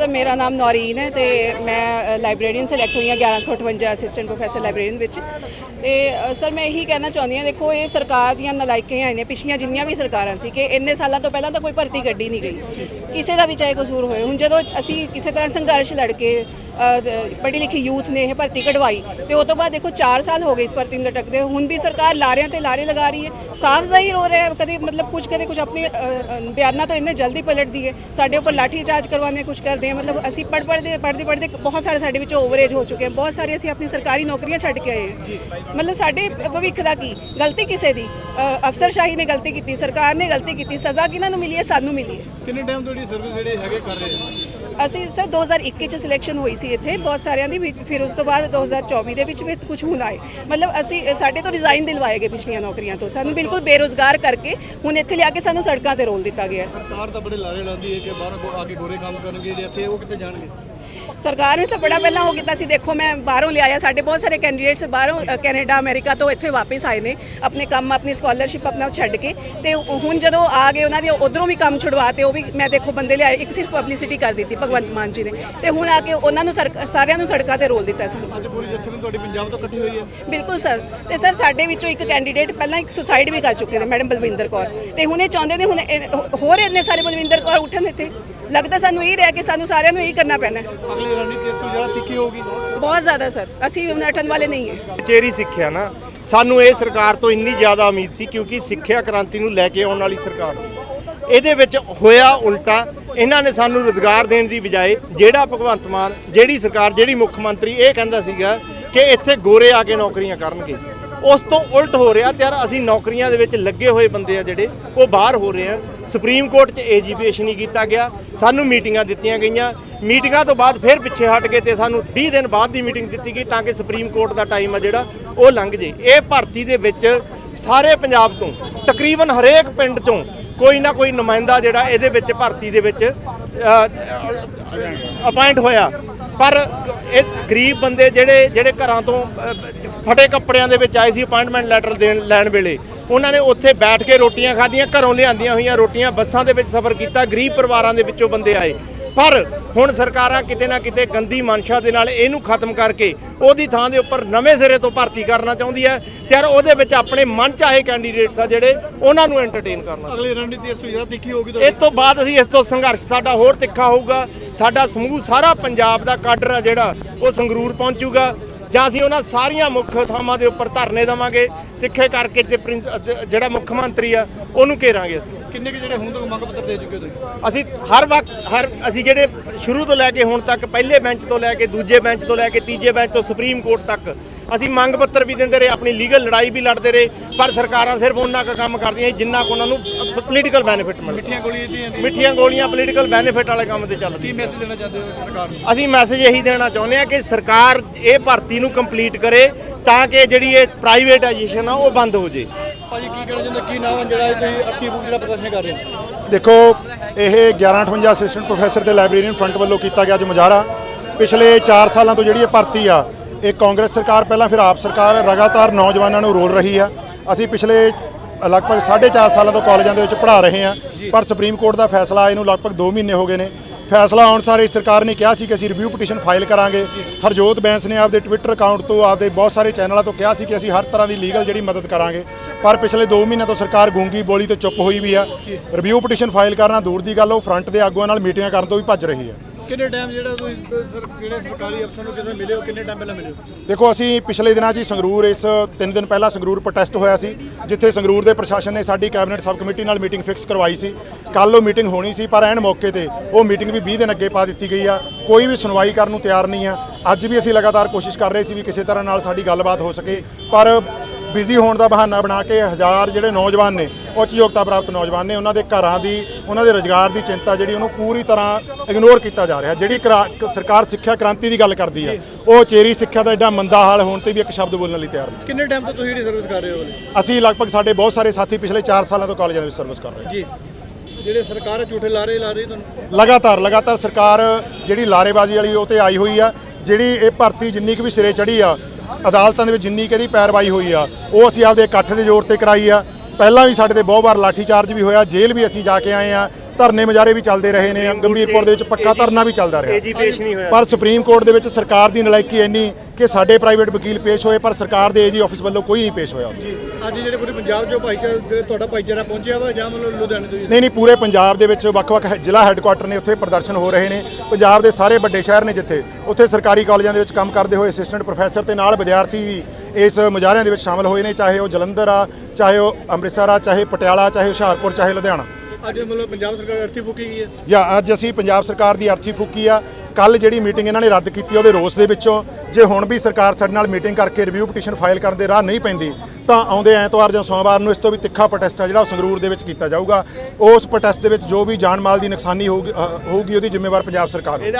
Sir, ਮੇਰਾ ਨਾਮ ਨੌਰੀਨ ਹੈ ਤੇ ਮੈਂ ਲਾਇਬ੍ਰੇਰੀਅਨ ਸਿਲੈਕਟ ਹੋਈ ਹਾਂ 1158 ਅਸਿਸਟੈਂਟ ਪ੍ਰੋਫੈਸਰ ਲਾਇਬ੍ਰੇਰੀਅਨ ਵਿੱਚ। ਤੇ ਸਰ, ਮੈਂ ਇਹੀ ਕਹਿਣਾ ਚਾਹੁੰਦੀ ਹਾਂ, ਦੇਖੋ, ਇਹ ਸਰਕਾਰ ਦੀਆਂ ਨਲਾਇਕੀਆਂ ਆਈਆਂ ਨੇ, ਪਿਛਲੀਆਂ ਜਿੰਨੀਆਂ ਵੀ ਸਰਕਾਰਾਂ ਸੀ ਕਿ ਇੰਨੇ ਸਾਲਾਂ ਤੋਂ ਪਹਿਲਾਂ ਤਾਂ ਕੋਈ ਭਰਤੀ ਕੱਢੀ ਨਹੀਂ ਗਈ। ਕਿਸੇ ਦਾ ਵੀ ਚਾਹੇ ਕਸੂਰ ਹੋਏ, ਹੁਣ ਜਦੋਂ ਅਸੀਂ ਕਿਸੇ ਤਰ੍ਹਾਂ ਸੰਘਰਸ਼ ਲੜ ਕੇ ਪੜ੍ਹੀ ਲਿਖੀ ਯੂਥ ਨੇ ਇਹ ਭਰਤੀ ਕਢਵਾਈ। ਤੇ ਉਸ ਤੋਂ ਬਾਅਦ ਦੇਖੋ 4 ਸਾਲ ਹੋ ਗਏ ਇਸ ਭਰਤੀ ਨੂੰ ਲਟਕਦੇ ਹੁਣ ਵੀ ਸਰਕਾਰ ਲਾਰਿਆਂ ਤੇ ਲਾਰੇ ਲਗਾ ਰਹੀ ਹੈ। ਸਾਫ਼ ਜ਼ਾਹਿਰ ਹੋ ਰਿਹਾ ਹੈ। ਕਦੇ ਮਤਲਬ ਕੁਝ ਕਦੇ ਕੁਝ ਆਪਣੇ ਬਿਆਨਾਂ ਤੋਂ ਇੰਨੇ ਜਲਦੀ ਪਲਟਦੀ ਹੈ। ਸਾਡੇ ਉੱਪਰ ਲਾਠੀ ਚਾਰਜ ਕਰਵਾਉਂਦੇ ਕੁਝ ਕਰਦੇ ਆ ਮਤਲਬ ਅਸੀਂ ਪੜ੍ਹ ਪੜ੍ਹਦੇ ਪੜ੍ਹਦੇ ਪੜ੍ਹਦੇ ਬਹੁਤ ਸਾਰੇ ਸਾਡੇ ਵਿੱਚ ਓਵਰਏਜ ਹੋ ਚੁੱਕੇ ਹਨ ਬਹੁਤ ਸਾਰੇ ਅਸੀਂ ਆਪਣੀ ਸਰਕਾਰੀ ਨੌਕਰੀਆਂ ਛੱਡ ਕੇ ਆਏ ਹਾਂ। ਮਤਲਬ ਸਾਡੇ ਭਵਿੱਖ ਦਾ ਕੀ? ਗਲਤੀ ਕਿਸੇ ਦੀ? ਅਫਸਰਸ਼ਾਹੀ ਨੇ ਗਲਤੀ ਕੀਤੀ ਸਰਕਾਰ ਨੇ ਗਲਤੀ ਕੀਤੀ ਸਜ਼ਾ ਕਿਹਨਾਂ ਨੂੰ ਮਿਲੀ ਹੈ? ਸਾਨੂੰ ਮਿਲੀ ਹੈ। ਕਿੰਨੇ ਟਾਈਮ ਤੋਂ ਜਿਹੜੀ ਸਰਵਿਸ ਜਿਹੜੇ ਹੈਗੇ ਕਰ ਰਹੇ ਅਸੀਂ ਸਰ 2021 ਚ ਸਿਲੈਕਸ਼ਨ ਹੋਈ ਸੀ। ਇੱਥੇ ਬਹੁਤ ਸਾਰਿਆਂ ਦੀ ਫਿਰ ਉਸ ਤੋਂ ਬਾਅਦ 2024 ਦੇ ਵਿੱਚ ਵੀ ਕੁਝ ਹੁਣ ਆਏ। ਮਤਲਬ ਅਸੀਂ ਸਾਡੇ ਤੋਂ ਰਿਜ਼ਾਈਨ ਦਿਲਵਾਏ ਗਏ ਪਿਛਲੀਆਂ ਨੌਕਰੀਆਂ ਤੋਂ। ਸਾਨੂੰ ਬਿਲਕੁਲ ਬੇਰੋਜ਼ਗਾਰ ਕਰਕੇ ਹੁਣ ਇੱਥੇ ਲਿਆ ਕੇ ਸਾਨੂੰ ਸੜਕਾਂ ਤੇ ਰੋਲ ਦਿੱਤਾ ਗਿਆ ਸਰਕਾਰ ਤਾਂ ਬੜੇ ਲਾਰੇ ਲਾਉਂਦੀ ਹੈ ਕਿ ਬਾਹਰ ਆ ਕੇ ਗੋਰੇ ਕੰਮ ਕਰਨਗੇ, ਜਿਹੜੇ ਇੱਥੇ ਉਹ ਕਿੱਥੇ ਜਾਣਗੇ? ਸਰਕਾਰ ਨੇ ਤਾਂ ਬੜਾ ਪਹਿਲਾਂ ਉਹ ਕੀਤਾ ਸੀ ਦੇਖੋ ਮੈਂ ਬਾਹਰੋਂ ਲਿਆਇਆ ਸਾਡੇ ਬਹੁਤ ਸਾਰੇ ਕੈਂਡੀਡੇਟਸ ਬਾਹਰੋਂ ਕੈਨੇਡਾ ਅਮਰੀਕਾ ਤੋਂ ਇੱਥੇ ਵਾਪਸ ਆਏ ਨੇ ਆਪਣੇ ਕੰਮ ਆਪਣੀ ਸਕਾਲਰਸ਼ਿਪ ਆਪਣਾ ਛੱਡ ਕੇ। ਤੇ ਹੁਣ ਜਦੋਂ ਆ ਗਏ ਉਹਨਾਂ ਦੇ ਉਧਰੋਂ ਵੀ ਕੰਮ ਛੁਡਵਾਤੇ ਉਹ ਵੀ ਮੈਂ ਦੇਖੋ ਬੰਦੇ ਲਿਆਏ ਇੱਕ ਸਿਰਫ ਪਬਲਿਸਿਟੀ ਕਰ ਦਿੱਤੀ ਭਗਵੰਤ ਮਾਨ ਜੀ ਨੇ। ਤੇ ਹੁਣ ਆ ਕੇ ਉਹਨਾਂ ਨੂੰ ਸਾਰਿਆਂ ਨੂੰ ਸੜਕਾਂ ਤੇ ਰੋਲ ਦਿੱਤਾ ਸਾਨੂੰ। ਅੱਜ ਪੂਰੀ ਜੱਥੇ ਨੂੰ ਤੁਹਾਡੀ ਪੰਜਾਬ ਤੋਂ ਇਕੱਠੀ ਹੋਈ ਹੈ। ਬਿਲਕੁਲ ਸਰ। ਤੇ ਸਰ ਸਾਡੇ ਵਿੱਚੋਂ ਇੱਕ ਕੈਂਡੀਡੇਟ ਪਹਿਲਾਂ ਇੱਕ ਸੁਸਾਈਡ ਵੀ ਕਰ ਚੁੱਕੇ ਨੇ ਮੈਡਮ ਬਲਵਿੰਦਰ ਕੌਰ। ਤੇ ਹੁਣ ਇਹ ਚਾਹੁੰਦੇ ਨੇ ਹੁਣ ਹੋਰ ਇੰਨੇ ਸਾਰੇ ਬਲਵਿੰਦਰ ਕੌਰ ਉੱਠਣ ਇੱਥੇ। ਲੱਗਦਾ ਸਾਨੂੰ ਇਹ ਰਿਹਾ ਕਿ ਸਾਨੂੰ ਸਾਰਿਆਂ ਨੂੰ ਇਹੀ ਕਰਨਾ ਪੈਣਾ ਹੈ। ਅਗਲੀ ਰਣਨੀਤੀ ਇਸ ਤੋਂ ਜ਼ਿਆਦਾ ਤਿੱਖੀ ਹੋਊਗੀ? ਬਹੁਤ ਜ਼ਿਆਦਾ ਸਰ। ਅਸੀਂ ਅਟਣ ਵਾਲੇ ਨਹੀਂ ਹੈ ਚੇਰੀ ਸਿੱਖਿਆ ਨਾ। ਸਾਨੂੰ ਇਹ ਸਰਕਾਰ ਤੋਂ ਇੰਨੀ ਜ਼ਿਆਦਾ ਉਮੀਦ ਸੀ ਕਿਉਂਕਿ ਸਿੱਖਿਆ ਕ੍ਰਾਂਤੀ ਨੂੰ ਲੈ ਕੇ ਆਉਣ ਵਾਲੀ ਸਰਕਾਰ ਸੀ। ਇਹਦੇ ਵਿੱਚ ਹੋਇਆ ਉਲਟਾ। ਇਹਨਾਂ ਨੇ ਸਾਨੂੰ ਰੋਜ਼ਗਾਰ ਦੇਣ ਦੀ ਬਜਾਏ ਜਿਹੜਾ ਭਗਵੰਤ ਮਾਨ ਜਿਹੜੀ ਸਰਕਾਰ ਜਿਹੜੀ ਮੁੱਖ ਮੰਤਰੀ ਇਹ ਕਹਿੰਦਾ ਸੀਗਾ ਕਿ ਇੱਥੇ ਗੋਰੇ ਆ ਕੇ ਨੌਕਰੀਆਂ ਕਰਨਗੇ। ਉਸ ਤੋਂ ਉਲਟ ਹੋ ਰਿਹਾ ਤੇ ਯਾਰ ਅਸੀਂ ਨੌਕਰੀਆਂ ਦੇ ਵਿੱਚ ਲੱਗੇ ਹੋਏ ਬੰਦੇ ਆ ਜਿਹੜੇ ਉਹ ਬਾਹਰ ਹੋ ਰਹੇ ਆ। ਸੁਪਰੀਮ ਕੋਰਟ 'ਚ ਏਜੀ ਪੇਸ਼ ਨਹੀਂ ਕੀਤਾ ਗਿਆ। ਸਾਨੂੰ ਮੀਟਿੰਗਾਂ ਦਿੱਤੀਆਂ ਗਈਆਂ। ਮੀਟਿੰਗਾਂ ਤੋਂ ਬਾਅਦ ਫਿਰ ਪਿੱਛੇ ਹਟ ਗਏ ਤੇ ਸਾਨੂੰ 20 ਦਿਨ ਬਾਅਦ ਦੀ ਮੀਟਿੰਗ ਦਿੱਤੀ ਗਈ ਤਾਂ ਕਿ ਸੁਪਰੀਮ ਕੋਰਟ ਦਾ ਟਾਈਮ ਆ ਜਿਹੜਾ, ਉਹ ਲੰਘ ਜੇ। ਇਹ ਭਰਤੀ ਦੇ ਵਿੱਚ ਸਾਰੇ ਪੰਜਾਬ ਤੋਂ, ਤਕਰੀਬਨ ਹਰੇਕ ਪਿੰਡ ਤੋਂ ਕੋਈ ਨਾ ਕੋਈ ਨੁਮਾਇੰਦਾ ਜਿਹੜਾ ਇਹਦੇ ਵਿੱਚ ਭਰਤੀ ਦੇ ਵਿੱਚ ਅਪਾਇੰਟ ਹੋਇਆ। ਪਰ ਇਹ ਗਰੀਬ ਬੰਦੇ ਜਿਹੜੇ ਜਿਹੜੇ ਘਰਾਂ ਤੋਂ ਫਟੇ ਕੱਪੜਿਆਂ ਦੇ ਵਿੱਚ ਆਏ ਸੀ ਅਪਾਇੰਟਮੈਂਟ ਲੈਟਰ ਦੇਣ, ਲੈਣ ਵੇਲੇ ਉਹਨਾਂ ਨੇ ਉੱਥੇ ਬੈਠ ਕੇ ਰੋਟੀਆਂ ਖਾਧੀਆਂ ਘਰੋਂ ਲਿਆਂਦੀਆਂ ਹੋਈਆਂ ਰੋਟੀਆਂ ਬੱਸਾਂ ਦੇ ਵਿੱਚ ਸਫ਼ਰ ਕੀਤਾ ਗਰੀਬ ਪਰਿਵਾਰਾਂ ਦੇ ਵਿੱਚੋਂ ਬੰਦੇ ਆਏ। ਪਰ ਹੁਣ ਸਰਕਾਰਾਂ ਕਿਤੇ ਨਾ ਕਿਤੇ ਗੰਦੀ ਮਨਸ਼ਾ ਦੇ ਨਾਲ ਇਹਨੂੰ ਖਤਮ ਕਰਕੇ ਉਹਦੀ ਥਾਂ ਦੇ ਉੱਪਰ ਨਵੇਂ ਸਿਰੇ ਤੋਂ ਭਰਤੀ ਕਰਨਾ ਚਾਹੁੰਦੀ ਹੈ ਤੇ ਯਾਰ ਉਹਦੇ ਵਿੱਚ ਆਪਣੇ ਮਨ ਚਾਹੇ ਕੈਂਡੀਡੇਟਸ ਆ ਜਿਹੜੇ ਉਹਨਾਂ ਨੂੰ ਐਂਟਰਟੇਨ ਕਰਨਾ ਅਗਲੀ ਰਣਨੀਤੀ ਇਸ ਤੋਂ ਜ਼ਿਆਦਾ ਤਿੱਖੀ ਹੋਊਗੀ ਇਸ ਤੋਂ ਬਾਅਦ ਅਸੀਂ ਇਸ ਤੋਂ ਸੰਘਰਸ਼ ਸਾਡਾ ਹੋਰ ਤਿੱਖਾ ਹੋਊਗਾ ਸਾਡਾ ਸਮੂਹ ਸਾਰਾ ਪੰਜਾਬ ਦਾ ਕਾਡਰ ਆ ਜਿਹੜਾ ਉਹ ਸੰਗਰੂਰ ਪਹੁੰਚੂਗਾ ਜਾਂ ਅਸੀਂ ਉਹਨਾਂ ਸਾਰੀਆਂ ਮੁੱਖ ਥਾਵਾਂ ਦੇ ਉੱਪਰ ਧਰਨੇ ਦੇਵਾਂਗੇ। ਤਿੱਖੇ ਕਰਕੇ ਤੇ ਪ੍ਰਿੰਸ- ਜਿਹੜਾ ਮੁੱਖ ਮੰਤਰੀ ਆ ਉਹਨੂੰ ਘੇਰਾਂਗੇ ਅਸੀਂ। ਕਿੰਨੇ ਕੁ ਜਿਹੜੇ ਹੁਣ ਤੱਕ ਮੰਗ ਪੱਤਰ ਦੇ ਚੁੱਕੇ ਹੋ ਤੁਸੀਂ? ਅਸੀਂ ਹਰ ਵਕਤ ਹਰ ਅਸੀਂ ਜਿਹੜੇ ਸ਼ੁਰੂ ਤੋਂ ਲੈ ਕੇ ਹੁਣ ਤੱਕ ਪਹਿਲੇ ਬੈਂਚ ਤੋਂ ਲੈ ਕੇ ਦੂਜੇ ਬੈਂਚ ਤੋਂ ਲੈ ਕੇ ਤੀਜੇ ਬੈਂਚ ਤੋਂ ਸੁਪਰੀਮ ਕੋਰਟ ਤੱਕ ਅਸੀਂ ਮੰਗ ਪੱਤਰ ਵੀ ਦਿੰਦੇ ਰਹੇ ਆਪਣੀ ਲੀਗਲ ਲੜਾਈ ਵੀ ਲੜਦੇ ਰਹੇ ਪਰ ਸਰਕਾਰਾਂ ਸਿਰਫ ਉਹਨਾਂ ਕੁ ਕੰਮ ਕਰਦੀਆਂ ਸੀ ਜਿੰਨਾ ਕੁ ਉਹਨਾਂ ਨੂੰ ਪੋਲੀਟੀਕਲ ਬੈਨੀਫਿਟ ਮਿਲਦਾ। ਮਿੱਠੀਆਂ ਗੋਲੀਆਂ ਦੀਆਂ ਮਿੱਠੀਆਂ ਗੋਲੀਆਂ ਪੋਲੀਟੀਕਲ ਬੈਨੀਫਿਟ ਵਾਲੇ ਕੰਮ ਤੇ ਕੀ ਮੈਸੇਜ ਦੇਣਾ ਚਾਹੁੰਦੇ ਹੋ ਸਰਕਾਰ ਨੂੰ? ਅਸੀਂ ਮੈਸੇਜ ਇਹੀ ਦੇਣਾ ਚਾਹੁੰਦੇ ਹਾਂ ਕਿ ਸਰਕਾਰ ਇਹ ਭਰਤੀ ਨੂੰ ਕੰਪਲੀਟ ਕਰੇ ਤਾਂ ਕਿ ਜਿਹੜੀ ਇਹ ਪ੍ਰਾਈਵੇਟਾਈਜੇਸ਼ਨ ਆ ਉਹ ਬੰਦ ਹੋ ਜੇ। ਭਾਜੀ ਕੀ ਕਹਿਣਾ ਚਾਹੁੰਦੇ? ਕੀ ਨਾਮ ਹੈ ਜਿਹੜਾ ਤੁਸੀਂ ਅੱਠੀ ਬੁੱਕ ਜਿਹੜਾ ਪ੍ਰਦਰਸ਼ਨ ਕਰ ਰਹੇ ਹੋ? ਦੇਖੋ ਇਹ 1158 ਅਸਿਸਟੈਂਟ ਪ੍ਰੋਫੈਸਰ ਤੇ ਲਾਇਬ੍ਰੇਰੀਅਨ ਫਰੰਟ ਵੱਲੋਂ ਕੀਤਾ ਗਿਆ ਅੱਜ ਮੁਜ਼ਾਹਰਾ। ਪਿਛਲੇ 4 ਸਾਲਾਂ ਤੋਂ ਜਿਹੜੀ ਇਹ ਭਰਤੀ ਆ ਇਹ ਕਾਂਗਰਸ ਸਰਕਾਰ ਪਹਿਲਾਂ ਫਿਰ ਆਪ ਸਰਕਾਰ ਲਗਾਤਾਰ ਨੌਜਵਾਨਾਂ ਨੂੰ ਰੋਲ ਰਹੀ ਆ। ਅਸੀਂ ਪਿਛਲੇ ਲਗਭਗ 4.5 ਸਾਲਾਂ ਤੋਂ ਕਾਲਜਾਂ ਦੇ ਵਿੱਚ ਪੜ੍ਹਾ ਰਹੇ ਹਾਂ ਪਰ ਸੁਪਰੀਮ ਕੋਰਟ ਦਾ ਫੈਸਲਾ ਆਏ ਨੂੰ ਲਗਭਗ 2 ਮਹੀਨੇ ਹੋ ਗਏ ਨੇ। ਫੈਸਲਾ ਆਉਣ ਸਾਰੇ ਸਰਕਾਰ ਨੇ ਕਿਹਾ ਸੀ ਕਿ ਅਸੀਂ ਰਿਵਿਊ ਪਟੀਸ਼ਨ ਫਾਈਲ ਕਰਾਂਗੇ। ਹਰਜੋਤ ਬੈਂਸ ਨੇ ਆਪਦੇ ਟਵਿੱਟਰ ਅਕਾਊਂਟ ਤੋਂ ਆਪਦੇ ਬਹੁਤ ਸਾਰੇ ਚੈਨਲਾਂ ਤੋਂ ਕਿਹਾ ਸੀ ਕਿ ਅਸੀਂ ਹਰ ਤਰ੍ਹਾਂ ਦੀ ਲੀਗਲ ਜਿਹੜੀ ਮਦਦ ਕਰਾਂਗੇ। ਪਰ ਪਿਛਲੇ 2 ਮਹੀਨਿਆਂ ਤੋਂ ਸਰਕਾਰ ਗੂੰਗੀ ਬੋਲੀ ਤੇ ਚੁੱਪ ਹੋਈ ਵੀ ਆ। ਰਿਵਿਊ ਪਟੀਸ਼ਨ ਫਾਈਲ ਕਰਨਾ ਦੂਰ ਦੀ ਗੱਲ ਉਹ ਫਰੰਟ ਦੇ ਆਗੂਆਂ ਨਾਲ ਮੀਟਿੰਗਾਂ ਕਰਨ ਤੋਂ ਵੀ ਭੱਜ ਰਹੀ ਹੈ ਕਿੰਨੇ ਟਾਈਮ ਜਿਹੜਾ ਤੁਸੀਂ ਸਰ ਕਿਹੜੇ ਸਰਕਾਰੀ ਅਫਸਰ ਨੂੰ ਜਦੋਂ ਮਿਲੇ ਹੋ ਕਿੰਨੇ ਟਾਈਮ ਪਹਿਲਾਂ ਮਿਲੇ? ਹੋ ਦੇਖੋ, ਅਸੀਂ ਪਿਛਲੇ ਦਿਨਾਂ 'ਚ ਹੀ ਸੰਗਰੂਰ ਇਸ 3 ਦਿਨ ਪਹਿਲਾਂ ਸੰਗਰੂਰ ਪ੍ਰੋਟੈਸਟ ਹੋਇਆ ਸੀ, ਜਿੱਥੇ ਸੰਗਰੂਰ ਦੇ ਪ੍ਰਸ਼ਾਸਨ ਨੇ ਸਾਡੀ ਕੈਬਨਿਟ ਸਬ ਕਮੇਟੀ ਨਾਲ ਮੀਟਿੰਗ ਫਿਕਸ ਕਰਵਾਈ ਸੀ। ਕੱਲ ਉਹ ਮੀਟਿੰਗ ਹੋਣੀ ਸੀ, ਪਰ ਐਨ ਮੌਕੇ ਤੇ ਉਹ ਮੀਟਿੰਗ ਵੀ 20 ਦਿਨ ਅੱਗੇ ਪਾ ਦਿੱਤੀ ਗਈ ਆ। ਕੋਈ ਵੀ ਸੁਣਵਾਈ ਕਰਨ ਨੂੰ ਤਿਆਰ ਨਹੀਂ ਆ। ਅੱਜ ਵੀ ਅਸੀਂ ਲਗਾਤਾਰ ਕੋਸ਼ਿਸ਼ ਕਰ ਰਹੇ ਸੀ ਵੀ ਕਿਸੇ ਤਰ੍ਹਾਂ ਨਾਲ ਸਾਡੀ ਗੱਲਬਾਤ ਹੋ ਸਕੇ, ਪਰ ਬਿਜ਼ੀ ਹੋਣ ਦਾ ਬਹਾਨਾ ਬਣਾ ਕੇ ਹਜ਼ਾਰ ਜਿਹੜੇ ਨੌਜਵਾਨ ਨੇ ਉੱਚ ਯੋਗਤਾ ਪ੍ਰਾਪਤ ਨੌਜਵਾਨ ਨੇ ਉਹਨਾਂ ਦੇ ਘਰਾਂ ਦੀ ਉਹਨਾਂ ਦੇ ਰੋਜ਼ਗਾਰ ਦੀ ਚਿੰਤਾ ਜਿਹੜੀ ਉਹਨੂੰ ਪੂਰੀ ਤਰ੍ਹਾਂ ਇਗਨੋਰ ਕੀਤਾ ਜਾ ਰਿਹਾ। ਜਿਹੜੀ ਕਰਾ- ਸਰਕਾਰ ਸਿੱਖਿਆ ਕ੍ਰਾਂਤੀ ਦੀ ਗੱਲ ਕਰਦੀ ਆ ਉਹ ਚੇਰੀ ਸਿੱਖਿਆ ਦਾ ਐਡਾ ਮੰਦਾ ਹਾਲ ਹੋਣ ਤੇ ਵੀ ਇੱਕ ਸ਼ਬਦ ਬੋਲਣ ਲਈ ਤਿਆਰ ਨਹੀਂ ਕਿੰਨੇ ਟਾਈਮ ਤੋਂ ਤੁਸੀਂ ਜਿਹੜੀ ਸਰਵਿਸ ਕਰ ਰਹੇ ਹੋ? ਅਸੀਂ ਲਗਭਗ ਸਾਡੇ ਬਹੁਤ ਸਾਰੇ ਸਾਥੀ ਪਿਛਲੇ 4 ਸਾਲਾਂ ਤੋਂ ਕਾਲਜਾਂ ਦੇ ਵਿੱਚ ਸਰਵਿਸ ਕਰ ਰਹੇ ਹਾਂ। ਜੀ। ਜਿਹੜੇ ਸਰਕਾਰ ਝੂਠੇ ਲਾਰੇ ਲਾ ਰਹੀ ਤੁਹਾਨੂੰ? ਲਗਾਤਾਰ ਲਗਾਤਾਰ ਸਰਕਾਰ ਜਿਹੜੀ ਲਾਰੇਬਾਜ਼ੀ ਵਾਲੀ ਉਹ ਤੇ ਆਈ ਹੋਈ ਆ ਜਿਹੜੀ ਇਹ ਭਰਤੀ ਜਿੰਨੀ ਕੁ ਵੀ ਸਿਰੇ ਚੜੀ ਆ ਅਦਾਲਤਾਂ ਦੇ ਵਿੱਚ ਜਿੰਨੀ ਕੁ ਇਹਦੀ ਪੈਰਵਾਈ ਹੋਈ ਆ ਉਹ ਅਸੀਂ ਆਪਦੇ ਇਕੱਠ ਦੇ ਜ਼ੋਰ ਤੇ ਕਰਾਈ ਆ। ਪਹਿਲਾਂ ਵੀ ਸਾਡੇ ਤੇ ਬਹੁਤ ਵਾਰ ਲਾਠੀ ਚਾਰਜ ਵੀ ਹੋਇਆ ਜੇਲ੍ਹ ਵੀ ਅਸੀਂ ਜਾ ਕੇ ਆਏ ਆ ਧਰਨੇ ਮੁਜ਼ਾਹਰੇ ਵੀ ਚੱਲਦੇ ਰਹੇ ਨੇ ਗੰਭੀਰਪੁਰ ਦੇ ਵਿੱਚ ਪੱਕਾ ਧਰਨਾ ਵੀ ਚੱਲਦਾ ਰਿਹਾ। ਪਰ ਸੁਪਰੀਮ ਕੋਰਟ ਦੇ ਵਿੱਚ ਸਰਕਾਰ ਦੀ ਨਲਾਇਕੀ ਇੰਨੀ ਕਿ ਸਾਡੇ ਪ੍ਰਾਈਵੇਟ ਵਕੀਲ ਪੇਸ਼ ਹੋਏ ਪਰ ਸਰਕਾਰ ਦੇ ਏਜੀ ਆਫਿਸ ਵੱਲੋਂ ਕੋਈ ਨਹੀਂ ਪੇਸ਼ ਹੋਇਆ। ਜੀ ਅੱਜ ਜਿਹੜੇ ਪੂਰੇ ਪੰਜਾਬ 'ਚੋਂ ਭਾਈਚਾਰਾ, ਜਿਹੜੇ ਤੁਹਾਡਾ ਭਾਈਚਾਰਾ ਪਹੁੰਚਿਆ ਵਾ ਜਾਂ ਮਤਲਬ ਲੁਧਿਆਣੇ ਤੋਂ ਹੀ? ਨਹੀਂ ਨਹੀਂ, ਪੂਰੇ ਪੰਜਾਬ ਦੇ ਵਿੱਚ ਵੱਖ-ਵੱਖ ਹੈ- ਜ਼ਿਲ੍ਹਾ ਹੈੱਡਕੁਆਟਰ ਨੇ ਉੱਥੇ ਪ੍ਰਦਰਸ਼ਨ ਹੋ ਰਹੇ ਨੇ। ਪੰਜਾਬ ਦੇ ਸਾਰੇ ਵੱਡੇ ਸ਼ਹਿਰ ਨੇ ਜਿੱਥੇ। ਉੱਥੇ ਸਰਕਾਰੀ ਕਾਲਜਾਂ ਦੇ ਵਿੱਚ ਕੰਮ ਕਰਦੇ ਹੋਏ ਅਸਿਸਟੈਂਟ ਪ੍ਰੋਫੈਸਰ ਤੇ ਨਾਲ ਵਿਦਿਆਰਥੀ ਵੀ ਇਸ ਮੁਜ਼ਾਹਰਿਆਂ ਦੇ ਵਿੱਚ ਸ਼ਾਮਲ ਹੋਏ ਨੇ, ਚਾਹੇ ਉਹ ਜਲੰਧਰ ਆ, ਚਾਹੇ ਉਹ ਅੰਮ੍ਰਿਤਸਰ ਆ, ਚਾਹੇ ਪਟਿਆਲਾ, ਚਾਹੇ ਹੁਸ਼ਿਆਰਪੁਰ, ਚਾਹੇ ਲੁਧਿਆਣਾ। ਅੱਜ ਮਤਲਬ ਪੰਜਾਬ ਸਰਕਾਰ ਅਰਥੀ ਫੂਕੀ ਗਈ ਹੈ? ਜਾਂ ਅੱਜ ਅਸੀਂ ਪੰਜਾਬ ਸਰਕਾਰ ਦੀ ਅਰਥੀ ਫੂਕੀ ਆ। ਕੱਲ ਜਿਹੜੀ ਮੀਟਿੰਗ ਇਹਨਾਂ ਨੇ ਰੱਦ ਕੀਤੀ ਉਹਦੇ ਰੋਸ ਦੇ ਵਿੱਚੋਂ। ਜੇ ਹੁਣ ਵੀ ਸਰਕਾਰ ਸਾਡੇ ਨਾਲ ਮੀਟਿੰਗ ਕਰਕੇ ਰਿਵਿਊ ਪਟੀਸ਼ਨ ਫਾਈਲ ਕਰਨ ਦੇ ਰਾਹ ਨਹੀਂ ਪੈਂਦੀ ਤਾਂ ਆਉਂਦੇ ਐਤਵਾਰ ਜਾਂ ਸੋਮਵਾਰ ਨੂੰ ਇਸ ਤੋਂ ਵੀ ਤਿੱਖਾ ਪ੍ਰੋਟੈਸਟ ਆ ਜਿਹੜਾ ਉਹ ਸੰਗਰੂਰ ਦੇ ਵਿੱਚ ਕੀਤਾ ਜਾਊਗਾ। ਉਸ ਪ੍ਰੋਟੈਸਟ ਦੇ ਵਿੱਚ ਜੋ ਵੀ ਜਾਨ ਮਾਲ ਦੀ ਨੁਕਸਾਨੀ ਹੋਊਗੀ ਅ, ਹੋਊਗੀ ਉਹਦੀ ਜ਼ਿੰਮੇਵਾਰ ਪੰਜਾਬ ਸਰਕਾਰ ਹੋਊਗੀ।